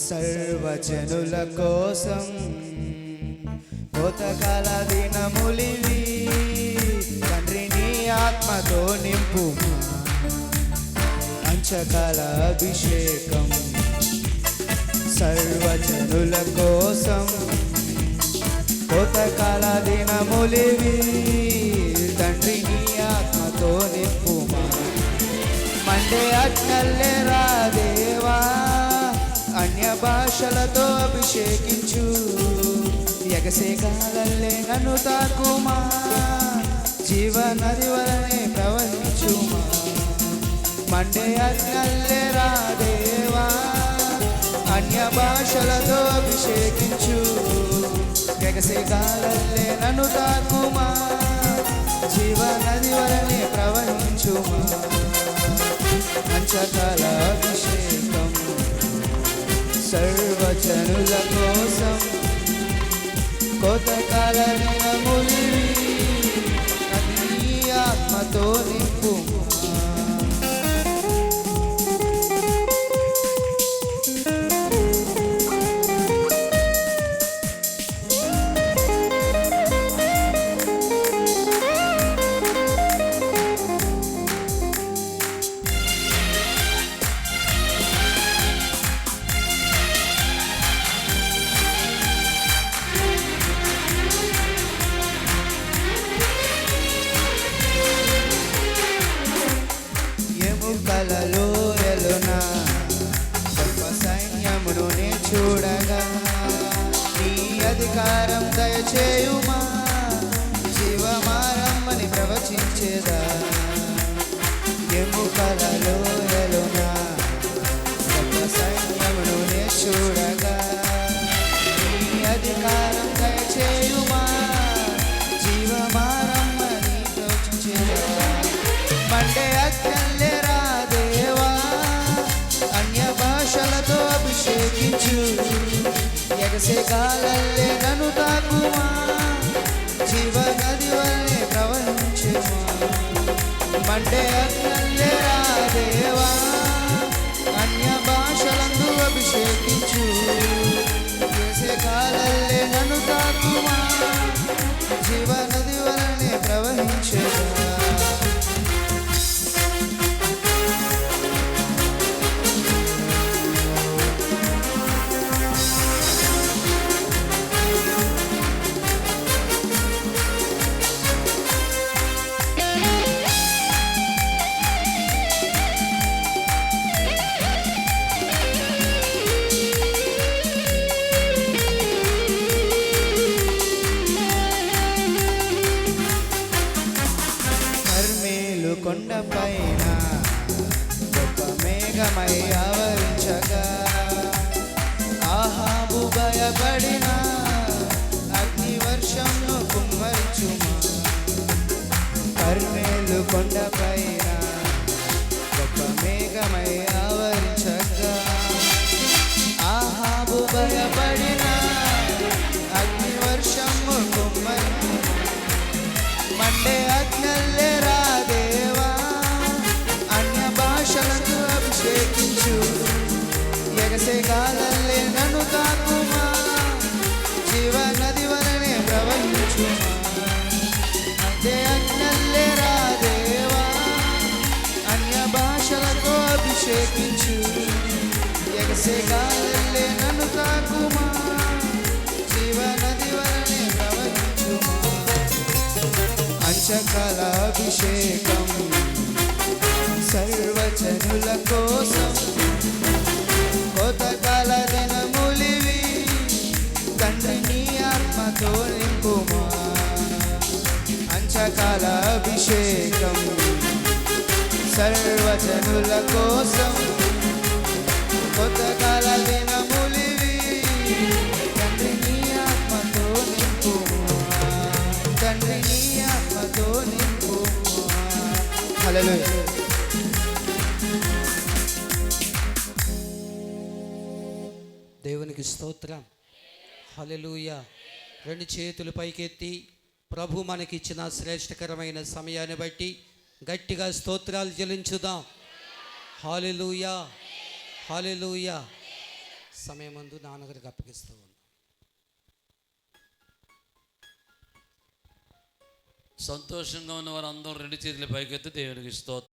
సర్వజనుల కోసం కోతకాల దినములివి తండ్రిని ఆత్మతో నింపు పంచకాల అభిషేకం సర్వజనుల కోసం కోతకాల దినములివి తండ్రిని ఆత్మతో నింపు మండే అట్నల్లే రాదే భాషలతో అభిషేకించు. ఎగసే కాలల్లే నన్ను తాకుమా. జీవనది వలనే ప్రవహించుమా. మండే అట్నల్లే రా దేవా. అన్య భాషలతో అభిషేకించు. ఎగసే కాలల్లే నన్ను తాకుమా. జీవనది వలనే ప్రవహించుమా. పంచకాల కోతకాల నినములివి నీ ఆత్మతో నింపు అధికారం దయచేయుమా? జీవమారమ్మని ప్రవచించేదా? ఎముకలలో ఎలునా సైన్యమును చూడగా? నీ అధికారం దయచేయుమా? జీవమారమ్మని ప్రవచించేదా? మండే అక్కల్లే రా దేవా అన్య భాషలతో అభిషేకించు. ఎగసే కాలల్లే నన్ను తాకుమా జీవనది వలనే ప్రవహించుమా కొండపైన గొప్ప మేఘమై ఆవరించగా. ఆహాబు భయపడిన అగ్ని వర్షము కుమ్మరించు మండే అగ్నల్లే రాదేవా అన్య భాషలకు అభిషేకించు. ఎగసే కాలల్లే అభిషేకించు ఎగసేగాలే నన్ను తాకుమా జీవనది వలనే ప్రవహించుమా అంచకాల అభిషేకం సర్వజనుల కోసం కోతకాల దినములివి తండ్రి నీ ఆత్మతో నింపుమా అంచకాల అభిషేకం. సర్వజనుల కోసం కొత్తకాల దినములివి తండ్రి నీ ఆత్మతో నింపు తండ్రి నీ ఆత్మతో నింపు హలో దేవునికి స్తోత్రం. హలలుయ రెండు చేతులు పైకెత్తి ప్రభు మనకిచ్చిన శ్రేష్టకరమైన సమయాన్ని బట్టి గట్టిగా స్తోత్రాలు చెల్లించుదాం. హాలెలూయా. హాలెలూయా. సమయం ముందు నాన్నగారికి అప్పగిస్తూ ఉన్నాం. సంతోషంగా ఉన్న వారు అందరూ రెండు చేతుల పైకెత్తి దేవునికి స్తోత్రం.